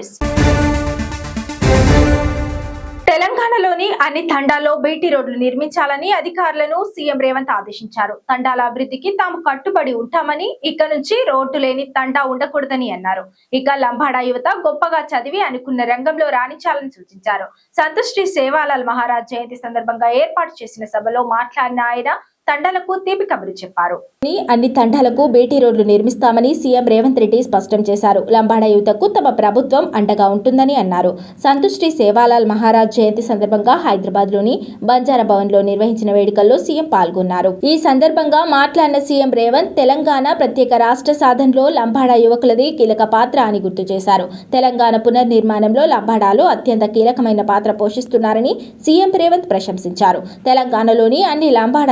News. తెలంగాణలోని అన్ని తండాల్లో BT రోడ్లు నిర్మించాలని అధికారులను సీఎం రేవంత్ ఆదేశించారు. తండాల అభివృద్ధికి తాము కట్టుబడి ఉంటామని ఇక నుంచి రోడ్డు లేని తండా ఉండకూడదని అన్నారు. ఇక లంబాడా యువత గొప్పగా చదివి అనుకున్న రంగంలో రాణించాలని సూచించారు. సంతుష్టి సేవాలాల్ మహారాజ్ జయంతి సందర్భంగా ఏర్పాటు చేసిన సభలో మాట్లాడిన ఆయన తండాలకు తీపి కబురు చెప్పారు. అన్ని తండాలకు బేటీ రోడ్లు నిర్మిస్తామని సీఎం రేవంత్ రెడ్డి స్పష్టం చేశారు. లంబాడ యువతకు తమ ప్రభుత్వం అండగా ఉంటుందని అన్నారు. సంతుష్టి సేవాలాల్ మహారాజ్ జయంతి సందర్భంగా హైదరాబాద్లోని బంజారా భవన్లో నిర్వహించిన వేడుకల్లో సీఎం పాల్గొన్నారు. ఈ సందర్భంగా మాట్లాడిన సీఎం రేవంత్ తెలంగాణ ప్రత్యేక రాష్ట్ర సాధనలో లంబాడా యువకులది కీలక పాత్ర అని గుర్తు చేశారు. తెలంగాణ పునర్నిర్మాణంలో లంబాడాలు అత్యంత కీలకమైన పాత్ర పోషిస్తున్నారని సీఎం రేవంత్ ప్రశంసించారు. తెలంగాణలోని అన్ని లంబాడ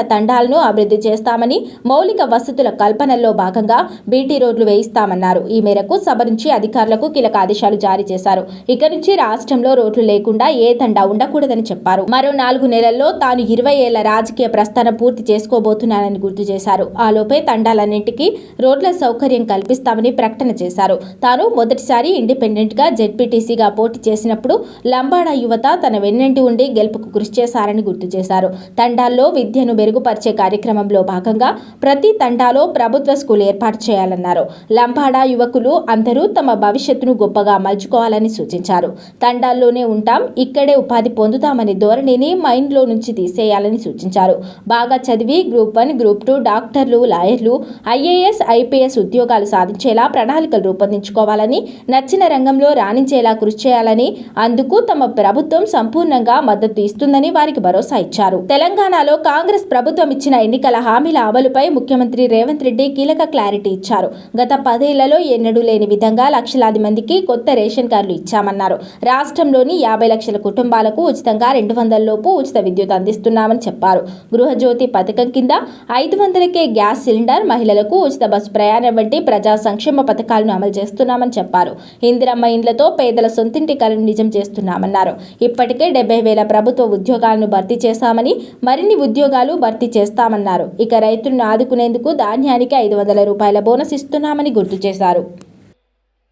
తండాలను అభివృద్ధి చేస్తామని మౌలిక వసతుల కల్పనలో భాగంగా బీటీ రోడ్లు వేయిస్తామన్నారు. ఈ మేరకు సభ నుంచి అధికారులకు కీలక ఆదేశాలు జారీ చేశారు. ఇక నుంచి రాష్ట్రంలో రోడ్లు లేకుండా ఏ తండా ఉండకూడదని చెప్పారు. మరో నాలుగు నెలల్లో తాను ఇరవై ఏళ్ళ రాజకీయ ప్రస్థానం పూర్తి చేసుకోబోతున్నానని గుర్తు చేశారు. ఆలోపే తండాలన్నింటికీ రోడ్ల సౌకర్యం కల్పిస్తామని ప్రకటన చేశారు. తాను మొదటిసారి ఇండిపెండెంట్గా జెడ్పీటీసీగా పోటీ చేసినప్పుడు లంబాడా యువత తన వెన్నంటి ఉండి గెలుపుకు కృషి చేశారని గుర్తు చేశారు. తండాల్లో విద్యను మెరుగుపరిచే కార్యక్రమంలో భాగంగా ప్రతి తండాలో ప్రభుత్వ స్కూల్ ఏర్పాటు చేయాలన్నారు. లంపాడా యువకులు అందరూ తమ భవిష్యత్తును గొప్పగా మలుచుకోవాలని సూచించారు. తండాల్లోనే ఉంటాం ఇక్కడే ఉపాధి పొందుతామనే ధోరణిని మైండ్లో నుంచి తీసేయాలని సూచించారు. బాగా చదివి గ్రూప్ వన్ గ్రూప్ టూ డాక్టర్లు లాయర్లు ఐఏఎస్ ఐపీఎస్ ఉద్యోగాలు సాధించేలా ప్రణాళికలు రూపొందించుకోవాలని నచ్చిన రంగంలో రాణించేలా కృషి చేయాలని అందుకు తమ ప్రభుత్వం సంపూర్ణంగా మద్దతు ఇస్తుందని వారికి భరోసా ఇచ్చారు. తెలంగాణలో కాంగ్రెస్ ప్రభుత్వం ఇచ్చిన ఎన్నికల హామీల అమలుపై ముఖ్యమంత్రి రేవంత్ రెడ్డి కీలక క్లారిటీ ఇచ్చారు. గత పదేళ్ళలో ఎన్నడూ లేని విధంగా లక్షలాది మందికి కొత్త రేషన్ కార్డులు ఇచ్చామన్నారు. రాష్ట్రంలోని యాభై లక్షల కుటుంబాలకు ఉచితంగా రెండు వందల లోపు ఉచిత విద్యుత్ అందిస్తున్నామని చెప్పారు. గృహజ్యోతి పథకం కింద ఐదు వందలకే గ్యాస్ సిలిండర్ మహిళలకు ఉచిత బస్సు ప్రయాణం వంటి ప్రజా సంక్షేమ పథకాలను అమలు చేస్తున్నామని చెప్పారు. ఇందిరమ్మ ఇండ్లతో పేదల సొంతింటి కలను నిజం చేస్తున్నామన్నారు. ఇప్పటికే డెబ్బై వేల ప్రభుత్వ ఉద్యోగాలను భర్తీ చేశామని మరిన్ని ఉద్యోగాలు భర్తీ చేస్తామన్నారు. ఇక రైతులను ఆదుకునేందుకు ధాన్యానికి ఐదు వందల రూపాయల బోనస్ ఇస్తున్నామని గుర్తు చేశారు.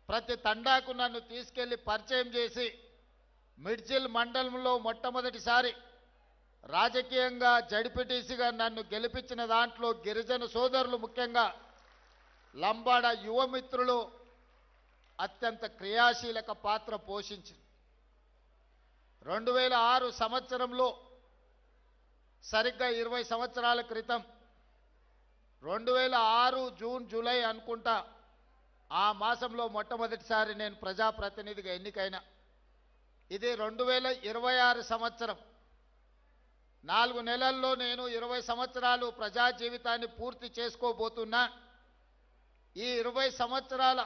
ప్రతి తండాకు నన్ను తీసుకెళ్ళి పరిచయం చేసి మిడ్జిల్ మండలంలో మొట్టమొదటిసారి రాజకీయంగా జడిపిటీసీగా నన్ను గెలిపించిన దాంట్లో గిరిజన సోదరులు ముఖ్యంగా లంబాడ యువమిత్రులు అత్యంత క్రియాశీలక పాత్ర పోషించింది. రెండు వేల ఆరు సంవత్సరంలో సరిగ్గా ఇరవై సంవత్సరాల క్రితం రెండు వేల ఆరు జూన్ జూలై అనుకుంటా ఆ మాసంలో మొట్టమొదటిసారి నేను ప్రజాప్రతినిధిగా ఎన్నికైన. ఇది రెండు వేల ఇరవై ఆరు సంవత్సరం. నాలుగు నెలల్లో నేను ఇరవై సంవత్సరాలు ప్రజా జీవితాన్ని పూర్తి చేసుకోబోతున్నా. ఈ ఇరవై సంవత్సరాల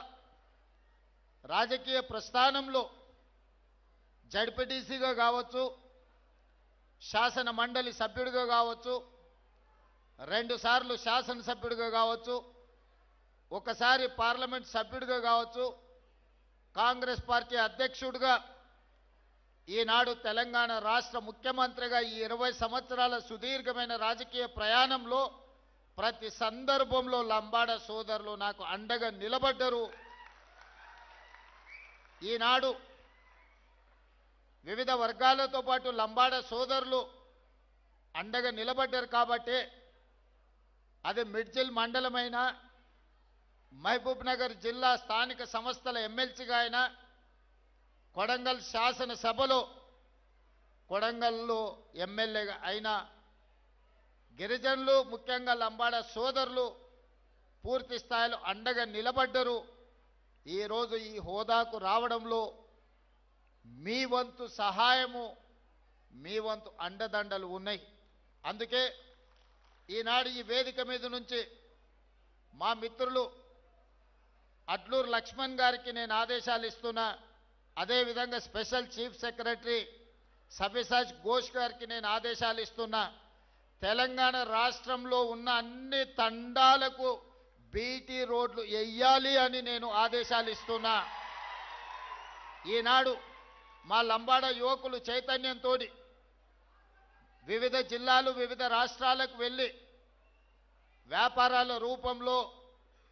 రాజకీయ ప్రస్థానంలో జడ్పీటీసీగా కావచ్చు శాసన మండలి సభ్యుడిగా కావచ్చు రెండుసార్లు శాసనసభ్యుడిగా కావచ్చు ఒకసారి పార్లమెంట్ సభ్యుడిగా కావచ్చు కాంగ్రెస్ పార్టీ అధ్యక్షుడిగా ఈనాడు తెలంగాణ రాష్ట్ర ముఖ్యమంత్రిగా ఈ ఇరవై సంవత్సరాల సుదీర్ఘమైన రాజకీయ ప్రయాణంలో ప్రతి సందర్భంలో లంబాడ సోదరులు నాకు అండగా నిలబడ్డరు. ఈనాడు వివిధ వర్గాలతో పాటు లంబాడ సోదరులు అండగా నిలబడ్డారు కాబట్టి అది మిడ్జిల్ మండలమైన మహబూబ్ నగర్ జిల్లా స్థానిక సంస్థల ఎమ్మెల్సీగా అయినా కొడంగల్ శాసనసభలో కొడంగల్లో ఎమ్మెల్యేగా అయినా గిరిజనులు ముఖ్యంగా లంబాడ సోదరులు పూర్తి స్థాయిలో అండగా నిలబడ్డరు. ఈరోజు ఈ హోదాకు రావడంలో మీ వంతు సహాయము మీ వంతు అండదండలు ఉన్నాయి. అందుకే ఈనాడు ఈ వేదిక మీద నుంచి మా మిత్రులు అట్లూరు లక్ష్మణ్ గారికి నేను ఆదేశాలు ఇస్తున్నా. అదేవిధంగా స్పెషల్ చీఫ్ సెక్రటరీ సవ్యసాజ్ ఘోష్ గారికి నేను ఆదేశాలు ఇస్తున్నా. తెలంగాణ రాష్ట్రంలో ఉన్న అన్ని తండాలకు బీటీ రోడ్లు వెయ్యాలి అని నేను ఆదేశాలు ఇస్తున్నా. ఈనాడు మా లంబాడ యువకులు చైతన్యంతో వివిధ జిల్లాలు వివిధ రాష్ట్రాలకు వెళ్ళి వ్యాపారాల రూపంలో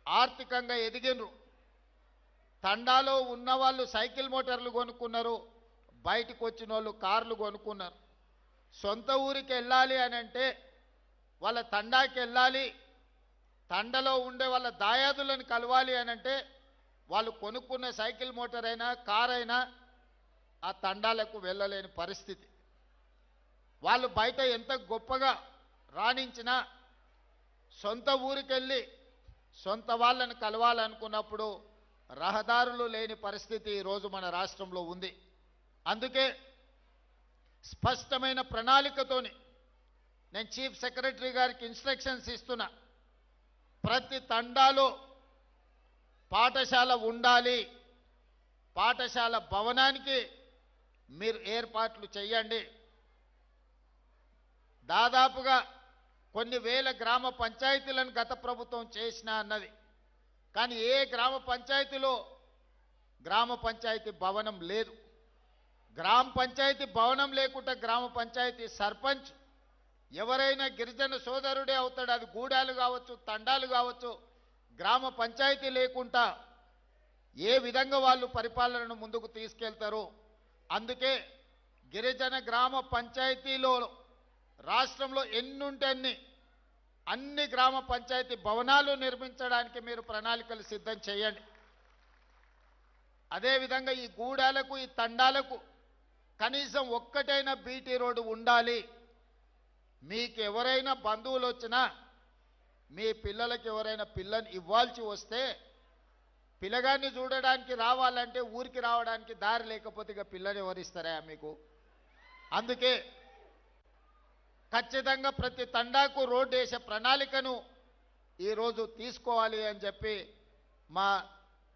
ఆర్థికంగా ఎదిగినరు. తండాలో ఉన్న వాళ్ళు సైకిల్ మోటార్లు కొనుక్కున్నారు బయటకు వచ్చిన వాళ్ళు కార్లు కొనుక్కున్నారు. సొంత ఊరికి వెళ్ళాలి అని అంటే వాళ్ళ తండాకి వెళ్ళాలి తండలో ఉండే వాళ్ళ దాయాదులను కలవాలి అని అంటే వాళ్ళు కొనుక్కున్న సైకిల్ మోటార్ అయినా కార్ అయినా ఆ తండాలకు వెళ్ళలేని పరిస్థితి. వాళ్ళు బయట ఎంత గొప్పగా రాణించినా సొంత ఊరికెళ్ళి సొంత వాళ్ళని కలవాలనుకున్నప్పుడు రహదారులు లేని పరిస్థితి ఈరోజు మన రాష్ట్రంలో ఉంది. అందుకే స్పష్టమైన ప్రణాళికతోని నేను చీఫ్ సెక్రటరీ గారికి ఇన్స్ట్రక్షన్స్ ఇస్తున్నా. ప్రతి తండాలో పాఠశాల ఉండాలి పాఠశాల భవనానికి మీరు ఏర్పాట్లు చేయండి దాదాపుగా కొన్ని వేల గ్రామ పంచాయతీలను గత ప్రభుత్వం చేసిన అన్నది. కానీ ఏ గ్రామ పంచాయతీలో గ్రామ పంచాయతీ భవనం లేదు. గ్రామ పంచాయతీ భవనం లేకుండా గ్రామ పంచాయతీ సర్పంచ్ ఎవరైనా గిరిజన సోదరుడే అవుతాడు. అది గూడాలు కావచ్చు తండాలు కావచ్చు గ్రామ పంచాయతీ లేకుండా ఏ విధంగా వాళ్ళు పరిపాలనను ముందుకు తీసుకెళ్తారో అందుకే గిరిజన గ్రామ పంచాయతీలో రాష్ట్రంలో ఎన్నుంటే అన్ని అన్ని గ్రామ పంచాయతీ భవనాలు నిర్మించడానికి మీరు ప్రణాళికలు సిద్ధం చేయండి. అదేవిధంగా ఈ గూడాలకు ఈ తండాలకు కనీసం ఒక్కటైనా బీటీ రోడ్డు ఉండాలి. మీకు ఎవరైనా బంధువులు వచ్చినా మీ పిల్లలకి ఎవరైనా పిల్లని ఇవ్వాల్సి వస్తే పిల్లగాన్ని చూడడానికి రావాలంటే ఊరికి రావడానికి దారి లేకపోతే ఇక పిల్లని ఎవరిస్తారా మీకు? అందుకే ఖచ్చితంగా ప్రతి తండాకు రోడ్డు వేసే ప్రణాళికను ఈరోజు తీసుకోవాలి అని చెప్పి మా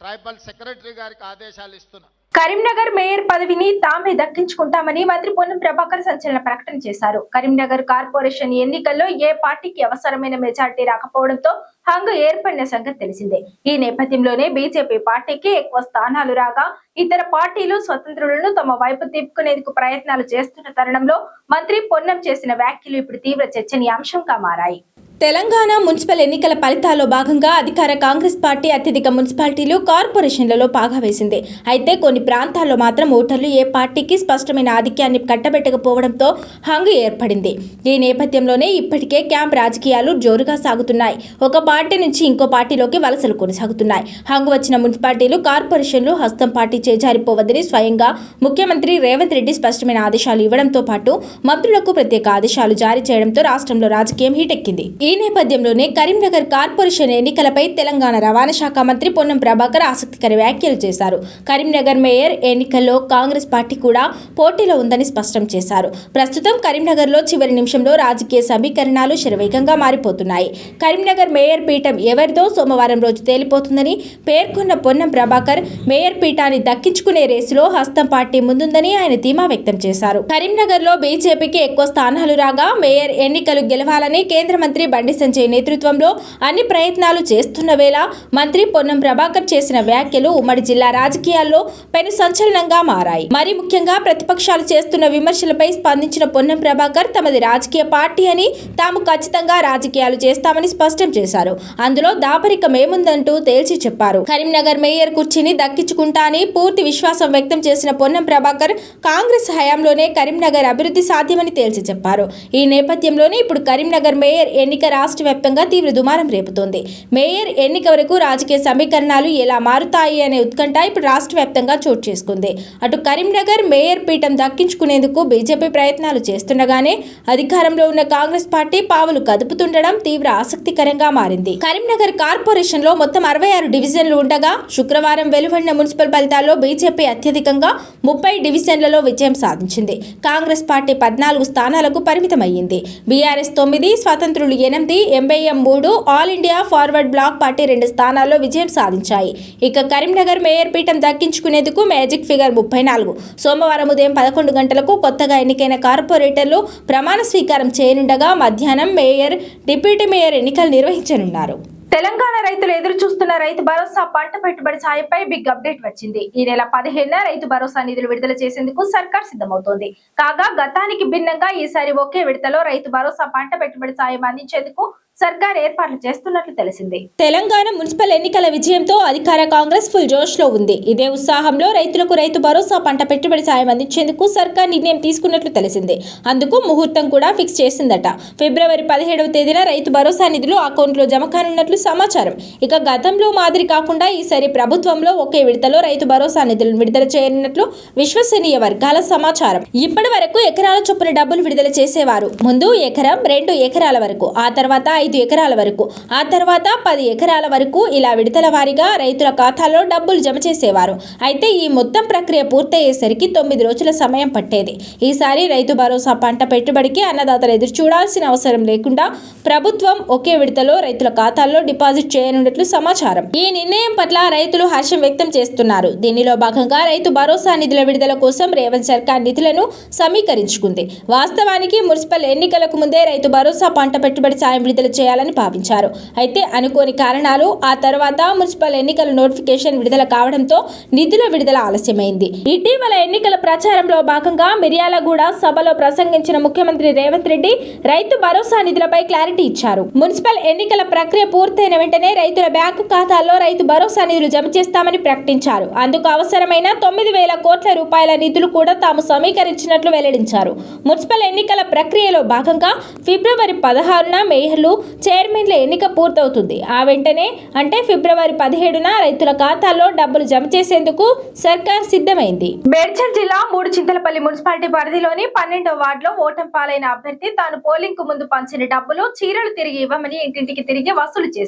ట్రైబల్ సెక్రటరీ గారికి ఆదేశాలు ఇస్తున్నా. కరీంనగర్ మేయర్ పదవిని తామే దక్కించుకుంటామని మంత్రి పొన్నం ప్రభాకర్ సంచలన ప్రకటన చేశారు. కరీంనగర్ కార్పొరేషన్ ఎన్నికల్లో ఏ పార్టీకి అవసరమైన మెజార్టీ రాకపోవడంతో హంగు ఏర్పడిన సంగతి తెలిసిందే. ఈ నేపథ్యంలోనే బీజేపీ పార్టీకి ఎక్కువ స్థానాలు రాగా ఇతర పార్టీలు స్వతంత్రులను తమ వైపు తిప్పుకునేందుకు ప్రయత్నాలు చేస్తున్న తరుణంలో మంత్రి పొన్నం చేసిన వ్యాఖ్యలు ఇప్పుడు తీవ్ర చర్చనీయాంశంగా మారాయి. తెలంగాణ మున్సిపల్ ఎన్నికల ఫలితాల్లో భాగంగా అధికార కాంగ్రెస్ పార్టీ అత్యధిక మున్సిపాలిటీలు కార్పొరేషన్లలో పాగా వేసింది. అయితే కొన్ని ప్రాంతాల్లో మాత్రం ఓటర్లు ఏ పార్టీకి స్పష్టమైన ఆధిక్యాన్ని కట్టబెట్టకపోవడంతో హంగు ఏర్పడింది. ఈ నేపథ్యంలోనే ఇప్పటికే క్యాంప్ రాజకీయాలు జోరుగా సాగుతున్నాయి. ఒక పార్టీ నుంచి ఇంకో పార్టీలోకి వలసలు కొనసాగుతున్నాయి. హంగు వచ్చిన మున్సిపాలిటీలు కార్పొరేషన్లు హస్తం పార్టీ చేజారిపోవద్దని స్వయంగా ముఖ్యమంత్రి రేవంత్ రెడ్డి స్పష్టమైన ఆదేశాలు ఇవ్వడంతో పాటు మంత్రులకు ప్రత్యేక ఆదేశాలు జారీ చేయడంతో రాష్ట్రంలో రాజకీయం హీటెక్కింది. ఈ ఈ నేపథ్యంలోనే కరీంనగర్ కార్పొరేషన్ ఎన్నికలపై తెలంగాణ రవాణా శాఖ మంత్రి పొన్నం ప్రభాకర్ ఆసక్తికర వ్యాఖ్యలు చేశారు. కరీంనగర్ మేయర్ ఎన్నికల్లో కాంగ్రెస్ పార్టీ కూడా పోటీలో ఉందని స్పష్టం చేశారు. ప్రస్తుతం కరీంనగర్లో చివరి నిమిషంలో రాజకీయ సమీకరణాలు శరవేగంగా మారిపోతున్నాయి. కరీంనగర్ మేయర్ పీఠం ఎవరిదో సోమవారం రోజు తేలిపోతుందని పేర్కొన్న పొన్నం ప్రభాకర్ మేయర్ పీఠాన్ని దక్కించుకునే రేసులో హస్తం పార్టీ ముందుందని ఆయన ధీమా వ్యక్తం చేశారు. కరీంనగర్లో బీజేపీకి ఎక్కువ స్థానాలు రాగా మేయర్ ఎన్నికలు గెలవాలని కేంద్ర మంత్రి బండి సంజయ్ నేతృత్వంలో అన్ని ప్రయత్నాలు చేస్తున్న వేళ మంత్రి పొన్నం ప్రభాకర్ చేసిన వ్యాఖ్యలు ఉమ్మడి జిల్లా రాజకీయాల్లో పెను సంచలనంగా మారాయి. మరి ముఖ్యంగా ప్రతిపక్షాలు చేస్తున్న విమర్శలపై స్పందించిన పొన్నం ప్రభాకర్ తమది రాజకీయ పార్టీ అని తాము ఖచ్చితంగా రాజకీయాలు చేస్తామని స్పష్టం చేశారు. అందులో దాపరికమేముందంటూ తేల్చి చెప్పారు. కరీంనగర్ మేయర్ కుర్చీని దక్కించుకుంటా అని పూర్తి విశ్వాసం వ్యక్తం చేసిన పొన్నం ప్రభాకర్ కాంగ్రెస్ హయాంలోనే కరీంనగర్ అభివృద్ధి సాధ్యమని తేల్చి చెప్పారు. ఈ నేపథ్యంలోనే ఇప్పుడు కరీంనగర్ మేయర్ ఎన్నిక రాష్ట్ర వ్యాప్తంగా తీవ్ర దుమారం రేపుతోంది. మేయర్ ఎన్నిక వరకు రాజకీయ సమీకరణాలు ఎలా మారుతాయి అనే ఉత్కంఠ ఇప్పుడు రాష్ట్ర వ్యాప్తంగా చోటు చేసుకుంది. అటు కరీంనగర్ మేయర్ పీఠం దక్కించుకునేందుకు బీజేపీ ప్రయత్నాలు చేస్తుండగానే అధికారంలో ఉన్న కాంగ్రెస్ పార్టీ పావులు కదుపుతుండడం తీవ్ర ఆసక్తికరంగా మారింది. కరీంనగర్ కార్పొరేషన్లో మొత్తం అరవై ఆరు డివిజన్లు ఉండగా శుక్రవారం వెలువడిన మున్సిపల్ ఫలితాల్లో బీజేపీ అత్యధికంగా ముప్పై డివిజన్లలో విజయం సాధించింది. కాంగ్రెస్ పార్టీ పద్నాలుగు స్థానాలకు పరిమితమయ్యింది. బీఆర్ఎస్ తొమ్మిది స్వతంత్రులు ఎనిమిది ఎంబైఎం మూడు All India Forward Bloc party రెండు స్థానాల్లో విజయం సాధించాయి. ఇక కరీంనగర్ మేయర్ పీఠం దక్కించుకునేందుకు మ్యాజిక్ ఫిగర్ ముప్పై నాలుగు సోమవారం ఉదయం పదకొండు గంటలకు కొత్తగా ఎన్నికైన కార్పొరేటర్లు ప్రమాణ స్వీకారం చేయనుండగా మధ్యాహ్నం మేయర్ డిప్యూటీ మేయర్ ఎన్నికలు నిర్వహించనున్నారు. తెలంగాణ రైతులు ఎదురు చూస్తున్న రైతు భరోసా పంట పెట్టుబడి సాయంపై బిగ్ అప్డేట్ వచ్చింది. ఈ నెల పదిహేనున రైతు భరోసా నిధులు విడుదల చేసేందుకు సర్కార్ సిద్ధమవుతోంది. కాగా గతానికి భిన్నంగా ఈసారి ఒకే విడతలో రైతు భరోసా పంట పెట్టుబడి సాయం అందించేందుకు సర్కార్ ఏర్పాట్లు చేస్తున్నట్లు తెలిసింది. తెలంగాణ మున్సిపల్ ఎన్నికల విజయంతో అధికార కాంగ్రెస్ ఫుల్ జోష్లో ఉంది. ఇదే ఉత్సాహంలో రైతులకు రైతు భరోసా పంట పెట్టుబడి సాయం అందించేందుకు సర్కార్ నిర్ణయం తీసుకున్నట్లు తెలిసింది. అందుకు ముహూర్తం కూడా ఫిక్స్ చేసిందట. ఫిబ్రవరి పదిహేడవ తేదీన రైతు భరోసా నిధులు అకౌంట్లో జమ కానున్నట్లు సమాచారం. ఇక గతంలో మాదిరి కాకుండా ఈసారి ప్రభుత్వంలో ఒకే విడతలో రైతు భరోసా నిధులను విడుదల చేయనున్నట్లు విశ్వసనీయ వర్గాల సమాచారం. ఇప్పటి వరకు ఎకరాల చొప్పున డబ్బులు విడుదల చేసేవారు. ముందు ఎకరం రెండు ఎకరాల వరకు ఆ తర్వాత ఐదు ఎకరాల వరకు ఆ తర్వాత పది ఎకరాల వరకు ఇలా విడతల వారీగా రైతుల ఖాతాలో డబ్బులు జమ చేసేవారు. అయితే ఈ మొత్తం ప్రక్రియ పూర్తయ్యేసరికి తొమ్మిది రోజుల సమయం పట్టేది. ఈసారి రైతు భరోసా పంట పెట్టుబడికి అన్నదాతలు ఎదురు చూడాల్సిన అవసరం లేకుండా ప్రభుత్వం ఒకే విడతలో రైతుల ఖాతాల్లో డిపాజిట్ చేయనున్నట్లు సమాచారం. ఈ నిర్ణయం పట్ల రైతులు హర్షం వ్యక్తం చేస్తున్నారు. దీనిలో భాగంగా రైతు భరోసా నిధుల విడుదల కోసం రేవంత్ సర్కార్ నిధులను సమీకరించుకుంది. వాస్తవానికి మున్సిపల్ ఎన్నికలకు ముందే రైతు భరోసా పంట పెట్టుబడి సాయం విడుదల చేయాలని భావించారు. అయితే అనుకోని కారణాలు ఆ తర్వాత మున్సిపల్ ఎన్నికల నోటిఫికేషన్ విడుదల కావడంతో నిధుల విడుదల ఆలస్యమైంది. ఇటీవల ఎన్నికల ప్రచారంలో భాగంగా మిర్యాలగూడ సభలో ప్రసంగించిన ముఖ్యమంత్రి రేవంత్ రెడ్డి రైతు భరోసా నిధులపై క్లారిటీ ఇచ్చారు. మున్సిపల్ ఎన్నికల ప్రక్రియ పూర్తి పూర్తయిన వెంటనే రైతుల బ్యాంకు ఖాతాల్లో రైతు భరోసా నిధులు జమ చేస్తామని ప్రకటించారు. అందుకు అవసరమైన తొమ్మిది వేల కోట్ల రూపాయల నిధులు కూడా తాము సమీకరించినట్లు వెల్లడించారు. మున్సిపల్ ఎన్నికల ప్రక్రియలో భాగంగా ఫిబ్రవరి పదహారున మేయర్లు చైర్మన్ల ఎన్నిక పూర్తవుతుంది. ఆ వెంటనే అంటే ఫిబ్రవరి పదిహేడున రైతుల ఖాతాల్లో డబ్బులు జమ చేసేందుకు సర్కార్ సిద్ధమైంది. మేడ్చల్ జిల్లా మూడు చింతలపల్లి మున్సిపాలిటీ పరిధిలోని పన్నెండో వార్డులో ఓటం పాలైన అభ్యర్థి తాను పోలింగ్కు ముందు పంచిన డబ్బులు చీరలు తిరిగి ఇవ్వమని ఇంటింటికి తిరిగి వసూలు చేశారు.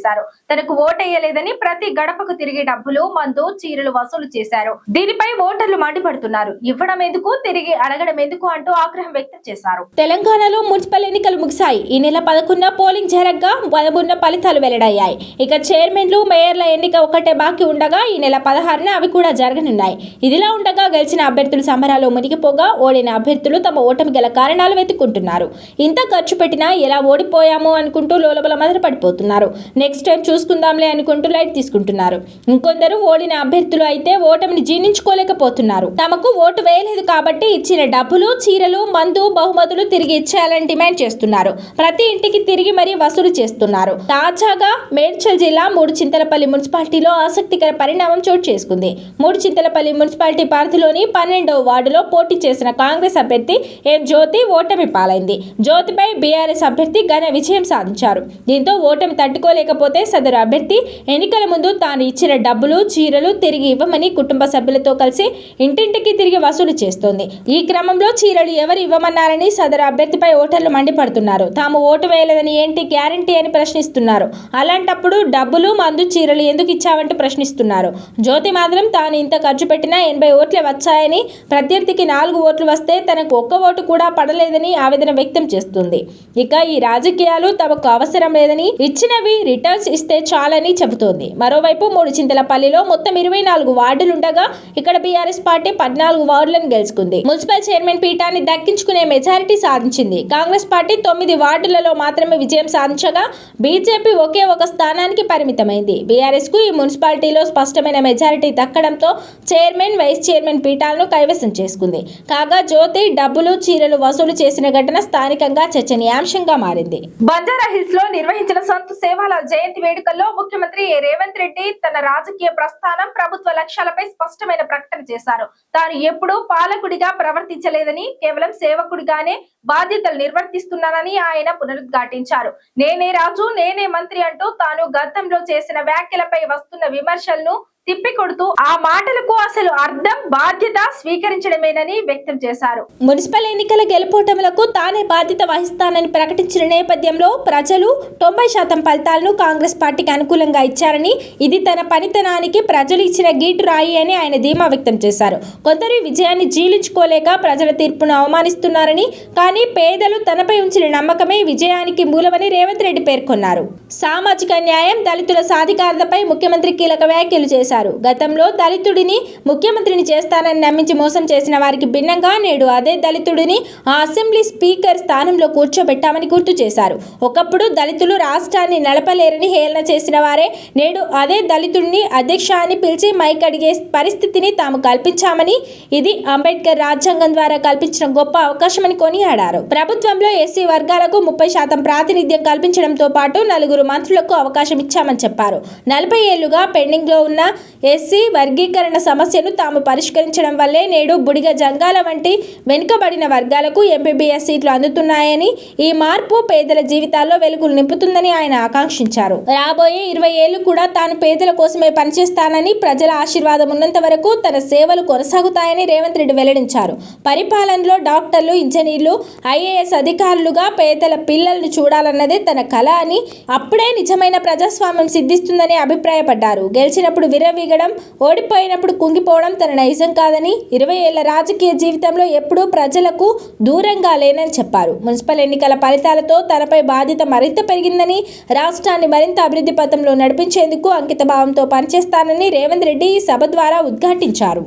తనకు ఓటేయలేదని ప్రతి గడపకు తిరిగి డబ్బులు మందు చీరలు వసూలు చేశారు. దీనిపై ఓటర్లు మండిపడుతున్నారు. ఇవ్వడం ఎందుకు తిరిగి అడగడం ఎందుకు అంటూ ఆగ్రహం వ్యక్తం చేశారు. తెలంగాణలో మున్సిపల్ ఎన్నికలు ముగిశాయి. ఈ నెల పదకొండున పోలింగ్ జరగ్గా పదమూడున ఫలితాలు వెల్లడయ్యాయి. ఇక చైర్మన్లు మేయర్ల ఎన్నిక ఒకటే బాకీ ఉండగా ఈ నెల పదహారున అవి కూడా జరగనున్నాయి. ఇదిలా ఉండగా గెలిచిన అభ్యర్థులు సంబరాలు మునిగిపోగా ఓడిన అభ్యర్థులు తమ ఓటమి గల కారణాలు వెతుక్కుంటున్నారు. ఇంత ఖర్చు పెట్టినా ఎలా ఓడిపోయాము అనుకుంటూ లోలబల మొదలు పడిపోతున్నారు నెక్స్ట్ టైం చూసుకుందాంలే అనుకుంటూ లైట్ తీసుకుంటున్నారు. ఇంకొందరు ఓడిన అభ్యర్థులు అయితే ఓటమిని జీర్ణించుకోలేకపోతున్నారు. తమకు ఓటు వేయలేదు కాబట్టి ఇచ్చిన డబ్బులు చీరలు మందు బహుమతులు తిరిగి ఇచ్చేయాలని డిమాండ్ చేస్తున్నారు. ప్రతి ఇంటికి తిరిగి మరీ వసూలు చేస్తున్నారు. తాజాగా మేడ్చల్ జిల్లా మూడు చింతలపల్లి మున్సిపాలిటీలో ఆసక్తికర పరిణామం చోటు చేసుకుంది. మూడు చింతలపల్లి మున్సిపాలిటీ పరిధిలోని పన్నెండవ వార్డులో పోటీ చేసిన కాంగ్రెస్ అభ్యర్థి ఎం జ్యోతి ఓటమి పాలైంది. జ్యోతిపై బీఆర్ఎస్ అభ్యర్థి ఘన విజయం సాధించారు. దీంతో ఓటమి తట్టుకోలేక తట్టుకోలేకపోతే సదరు అభ్యర్థి ఎన్నికల ముందు తాను ఇచ్చిన డబ్బులు చీరలు తిరిగి ఇవ్వమని కుటుంబ సభ్యులతో కలిసి ఇంటింటికి తిరిగి వసూలు చేస్తోంది. ఈ క్రమంలో చీరలు ఎవరు ఇవ్వమన్నారని సదరు అభ్యర్థిపై ఓటర్లు మండిపడుతున్నారు. తాము ఓటు వేయలేదని ఏంటి గ్యారంటీ అని ప్రశ్నిస్తున్నారు. అలాంటప్పుడు డబ్బులు మందు చీరలు ఎందుకు ఇచ్చావంటూ ప్రశ్నిస్తున్నారు. జ్యోతి మాత్రం తాను ఇంత ఖర్చు పెట్టినా ఎనభై ఓట్లే వచ్చాయని ప్రత్యర్థికి నాలుగు ఓట్లు వస్తే తనకు ఒక్క ఓటు కూడా పడలేదని ఆవేదన వ్యక్తం చేస్తుంది. ఇక ఈ రాజకీయాలు తమకు అవసరం లేదని ఇచ్చినవి రిటర్న్ రిటర్న్స్ ఇస్తే చాలని చెబుతోంది. మరోవైపు మూడు చింతలపల్లిలో మొత్తం ఇరవై నాలుగు వార్డులుండగా ఇక్కడ బీఆర్ఎస్ పార్టీ పద్నాలుగు వార్డులను గెలుచుకుంది. మున్సిపల్ చైర్మన్ పీఠాన్ని దక్కించుకునే మెజారిటీ సాధించింది. కాంగ్రెస్ పార్టీ తొమ్మిది వార్డులలో మాత్రమే విజయం సాధించగా బీజేపీ ఒకే ఒక స్థానానికి పరిమితమైంది. బీఆర్ఎస్కు ఈ మున్సిపాలిటీలో స్పష్టమైన మెజారిటీ దక్కడంతో చైర్మన్ వైస్ చైర్మన్ పీఠాలను కైవసం చేసుకుంది. కాగా జ్యోతి డబ్బులు చీరలు వసూలు చేసిన ఘటన స్థానికంగా చర్చనీయాంశంగా మారింది. బంజారా హిల్స్లో నిర్వహించిన సంత్ సేవాలాల్ జయంతి వేడుకల్లో ముఖ్యమంత్రి రేవంత్ రెడ్డి తన రాజకీయ ప్రస్థానం ప్రభుత్వ లక్ష్యాలపై స్పష్టమైన ప్రకటన చేశారు. తాను ఎప్పుడూ పాలకుడిగా ప్రవర్తించలేదని కేవలం సేవకుడిగానే బాధ్యతలు నిర్వర్తిస్తున్నానని ఆయన పునరుద్ఘాటించారు. నేనే రాజు నేనే మంత్రి అంటూ తాను గతంలో చేసిన వ్యాఖ్యలపై వస్తున్న విమర్శలను తిప్పికొడుతూ ఆ మాటలకు అసలు అర్థం బాధ్యత స్వీకరించడమేనని వ్యక్తం చేశారు. మున్సిపల్ ఎన్నికల గెలుపోటములకు తానే బాధ్యత వహిస్తానని ప్రకటించిన నేపథ్యంలో ప్రజలు తొంభై శాతం ఫలితాలను కాంగ్రెస్ పార్టీకి అనుకూలంగా ఇచ్చారని ఇది తన పనితనానికి ప్రజలు ఇచ్చిన గీటు రాయి అని ఆయన ధీమా వ్యక్తం చేశారు. కొందరు విజయాన్ని జీలించుకోలేక ప్రజల తీర్పును అవమానిస్తున్నారని కానీ పేదలు తనపై ఉంచిన నమ్మకమే విజయానికి మూలమని రేవంత్ రెడ్డి పేర్కొన్నారు. సామాజిక న్యాయం దళితుల సాధికారతపై ముఖ్యమంత్రి కీలక వ్యాఖ్యలు చేశారు. చేశారు గతంలో దళితుడిని ముఖ్యమంత్రిని చేస్తానని నమ్మించి మోసం చేసిన వారికి భిన్నంగా నేడు అదే దళితుడిని ఆ అసెంబ్లీ స్పీకర్ స్థానంలో కూర్చోబెట్టామని గుర్తు చేశారు. ఒకప్పుడు దళితులు రాష్ట్రాన్ని నడపలేరని హేళన చేసిన వారే నేడు అదే దళితుడిని అధ్యక్ష అని పిలిచి మైక్ అడిగే పరిస్థితిని తాము కల్పించామని ఇది అంబేద్కర్ రాజ్యాంగం ద్వారా కల్పించిన గొప్ప అవకాశమని కొనియాడారు. ప్రభుత్వంలో ఎస్సీ వర్గాలకు ముప్పై శాతం ప్రాతినిధ్యం కల్పించడంతో పాటు నలుగురు మంత్రులకు అవకాశం ఇచ్చామని చెప్పారు. నలభై ఏళ్ళుగా పెండింగ్లో ఉన్న ఎస్సీ వర్గీకరణ సమస్యను తాము పరిష్కరించడం వల్లే నేడు బుడిగ జంగాల వంటి వెనుకబడిన వర్గాలకు ఎంపీబీఎస్ సీట్లు అందుతున్నాయని ఈ మార్పు పేదల జీవితాల్లో వెలుగులు నింపుతుందని ఆయన ఆకాంక్షించారు. రాబోయే ఇరవై ఏళ్ళు కూడా తాను పేదల కోసమే పనిచేస్తానని ప్రజల ఆశీర్వాదం ఉన్నంత వరకు తన సేవలు కొనసాగుతాయని రేవంత్ రెడ్డి వెల్లడించారు. పరిపాలనలో డాక్టర్లు ఇంజనీర్లు ఐఏఎస్ అధికారులుగా పేదల పిల్లలను చూడాలన్నదే తన కళ అని అప్పుడే నిజమైన ప్రజాస్వామ్యం సిద్ధిస్తుందని అభిప్రాయపడ్డారు. గెలిచినప్పుడు విగడం ఓడిపోయినప్పుడు కుంగిపోవడం తన నైజం కాదని ఇరవై ఏళ్ళ రాజకీయ జీవితంలో ఎప్పుడూ ప్రజలకు దూరంగా లేనని చెప్పారు. మున్సిపల్ ఎన్నికల ఫలితాలతో తనపై బాధ్యత మరింత పెరిగిందని రాష్ట్రాన్ని మరింత అభివృద్ధి పథంలో నడిపించేందుకు అంకిత భావంతో పనిచేస్తానని రేవంత్ రెడ్డి ఈ సభ ద్వారా ఉద్ఘాటించారు.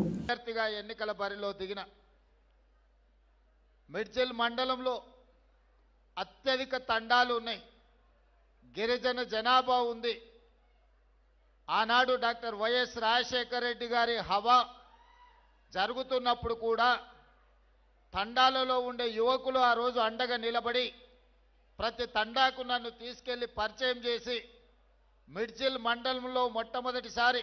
ఎన్నికల బరిలో దిగిన మిడ్జిల్ మండలంలో అత్యధిక తండాలు ఉన్నాయి. గిరిజన జనాభా ఉంది. ఆనాడు డాక్టర్ వైఎస్ రాజశేఖర రెడ్డి గారి హవా జరుగుతున్నప్పుడు కూడా తండాలలో ఉండే యువకులు ఆ రోజు అండగా నిలబడి ప్రతి తండాకు నన్ను తీసుకెళ్ళి పరిచయం చేసి మిడ్జిల్ మండలంలో మొట్టమొదటిసారి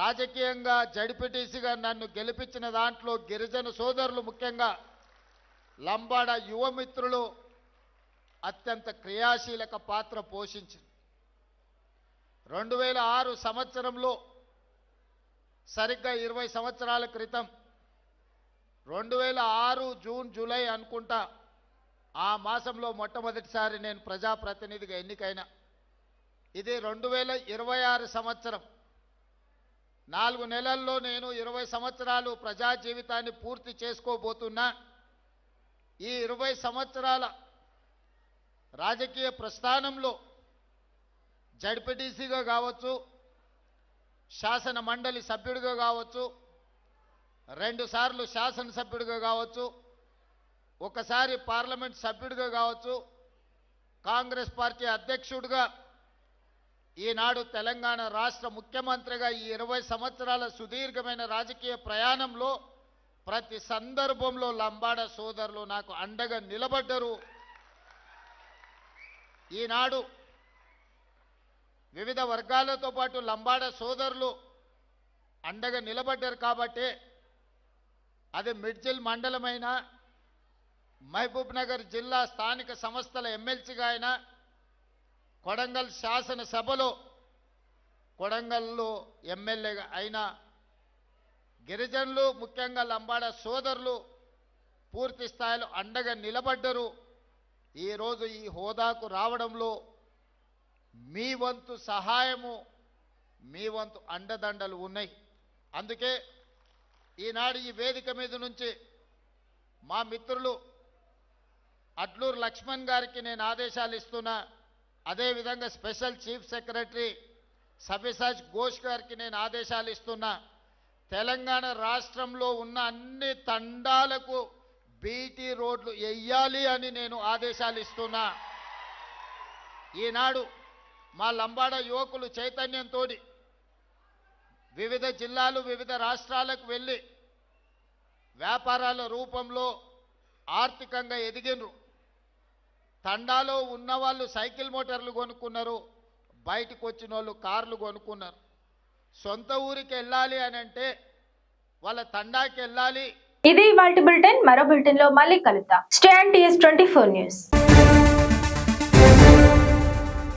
రాజకీయంగా జడిపిటీసీగా నన్ను గెలిపించిన దాంట్లో గిరిజన సోదరులు ముఖ్యంగా లంబాడ యువమిత్రులు అత్యంత క్రియాశీలక పాత్ర పోషించింది. రెండు వేల ఆరు సంవత్సరంలో సరిగ్గా ఇరవై సంవత్సరాల క్రితం రెండు వేల ఆరు జూన్ జూలై అనుకుంటా ఆ మాసంలో మొట్టమొదటిసారి నేను ప్రజాప్రతినిధిగా ఎన్నికైన. ఇది రెండు వేల ఇరవై ఆరు సంవత్సరం. నాలుగు నెలల్లో నేను ఇరవై సంవత్సరాలు ప్రజా జీవితాన్ని పూర్తి చేసుకోబోతున్నా. ఈ ఇరవై సంవత్సరాల రాజకీయ ప్రస్థానంలో జడ్పీటీసీగా కావచ్చు శాసన మండలి సభ్యుడిగా కావచ్చు రెండుసార్లు శాసనసభ్యుడిగా కావచ్చు ఒకసారి పార్లమెంట్ సభ్యుడిగా కావచ్చు కాంగ్రెస్ పార్టీ అధ్యక్షుడిగా ఈనాడు తెలంగాణ రాష్ట్ర ముఖ్యమంత్రిగా ఈ ఇరవై సంవత్సరాల సుదీర్ఘమైన రాజకీయ ప్రయాణంలో ప్రతి సందర్భంలో లంబాడ సోదరులు నాకు అండగా నిలబడ్డరు. ఈనాడు వివిధ వర్గాలతో పాటు లంబాడ సోదరులు అండగా నిలబడ్డారు కాబట్టి అది మిడ్జిల్ మండలమైన మహబూబ్ నగర్ జిల్లా స్థానిక సంస్థల ఎమ్మెల్సీగా అయినా కొడంగల్ శాసనసభలో కొడంగల్లో ఎమ్మెల్యేగా అయినా గిరిజనులు ముఖ్యంగా లంబాడ సోదరులు పూర్తి స్థాయిలో అండగా నిలబడ్డరు. ఈరోజు ఈ హోదాకు రావడంలో మీ వంతు సహాయము మీ వంతు అండదండలు ఉన్నాయి. అందుకే ఈనాడు ఈ వేదిక మీద నుంచి మా మిత్రులు అట్లూరు లక్ష్మణ్ గారికి నేను ఆదేశాలు ఇస్తున్నా. అదేవిధంగా స్పెషల్ చీఫ్ సెక్రటరీ సవ్యసాజ్ ఘోష్ గారికి నేను ఆదేశాలు ఇస్తున్నా. తెలంగాణ రాష్ట్రంలో ఉన్న అన్ని తండాలకు బీటీ రోడ్లు వెయ్యాలి అని నేను ఆదేశాలు ఇస్తున్నా. ఈనాడు మా లంబాడ యువకులు చైతన్యంతో వివిధ జిల్లాలు వివిధ రాష్ట్రాలకు వెళ్ళి వ్యాపారాల రూపంలో ఆర్థికంగా ఎదిగినరు. తండాలో ఉన్నవాళ్ళు సైకిల్ మోటార్లు కొనుక్కున్నారు బయటకు వచ్చిన వాళ్ళు కార్లు కొనుక్కున్నారు. సొంత ఊరికి వెళ్ళాలి అని అంటే వాళ్ళ తండాకి వెళ్ళాలి. ఇది ఇవాళ బులెటిన్ మరో బులెటిన్లో మళ్ళీ కలుద్దాం. Stand TS twenty four news.